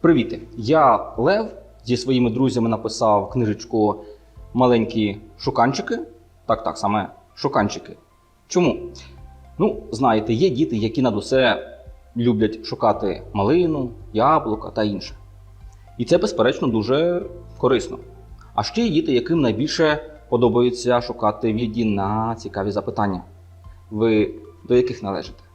Привіт! Я Лев зі своїми друзями написав книжечку Маленькі шуканчики. Так, так, саме шуканчики. Чому? Ну, знаєте, є діти, які над усе люблять шукати малину, яблука та інше. І це, безперечно, дуже корисно. А ще є діти, яким найбільше подобається шукати віді на цікаві запитання. Ви до яких належите?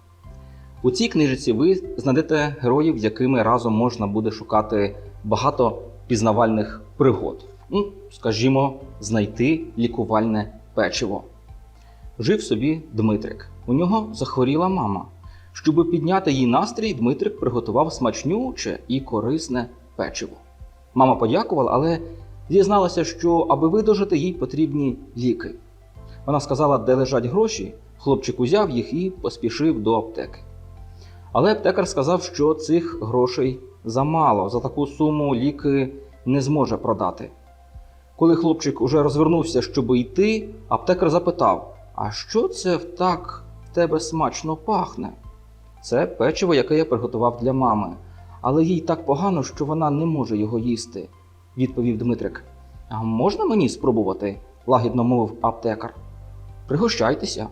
У цій книжці ви знайдете героїв, з якими разом можна буде шукати багато пізнавальних пригод. Ну, скажімо, знайти лікувальне печиво. Жив собі Дмитрик. У нього захворіла мама. Щоб підняти їй настрій, Дмитрик приготував смачнюче і корисне печиво. Мама подякувала, але зізналася, що аби видужати, їй потрібні ліки. Вона сказала, де лежать гроші. Хлопчик узяв їх і поспішив до аптеки. Але аптекар сказав, що цих грошей замало. За таку суму ліки не зможе продати. Коли хлопчик уже розвернувся, щоб йти, аптекар запитав: А що це так в тебе смачно пахне? Це печиво, яке я приготував для мами, але їй так погано, що вона не може його їсти, відповів Дмитрик. А можна мені спробувати? лагідно мовив аптекар. Пригощайтеся,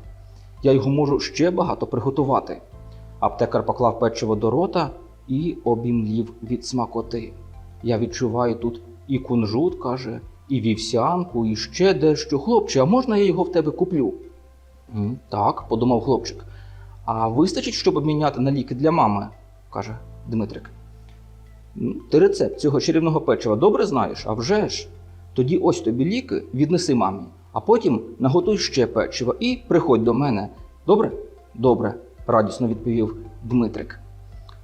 я його можу ще багато приготувати. Аптекар поклав печиво до рота і обімлів від смакоти. Я відчуваю тут і кунжут, каже, і вівсянку, і ще дещо. Хлопче, а можна я його в тебе куплю? Так, подумав хлопчик. А вистачить, щоб обміняти на ліки для мами, каже Дмитрик. Ти рецепт цього чарівного печива добре знаєш, а вже ж. Тоді ось тобі ліки, віднеси мамі, а потім наготуй ще печиво і приходь до мене. Добре? Добре, радісно відповів Дмитрик.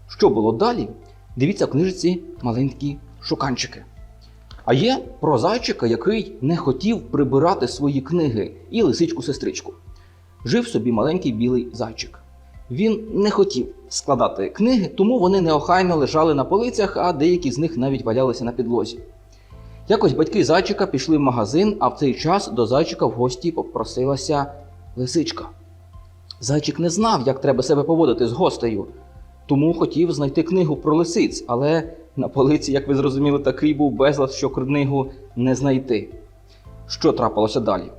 Що було далі? Дивіться в книжці маленькі шуканчики. А є про зайчика, який не хотів прибирати свої книги і лисичку-сестричку. Жив собі маленький білий зайчик. Він не хотів складати книги, тому вони неохайно лежали на полицях, а деякі з них навіть валялися на підлозі. Якось батьки зайчика пішли в магазин, а в цей час до зайчика в гості попросилася лисичка. Зайчик не знав, як треба себе поводити з гостею, тому хотів знайти книгу про лисиць, але на полиці, як ви зрозуміли, такий був безлад, що книгу не знайти. Що трапилося далі?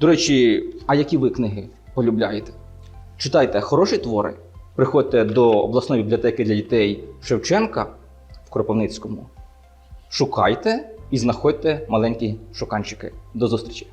До речі, а які ви книги полюбляєте? Читайте хороші твори, приходьте до обласної бібліотеки для дітей Шевченка в Кропивницькому. Шукайте і знаходьте маленькі шуканчики. До зустрічі!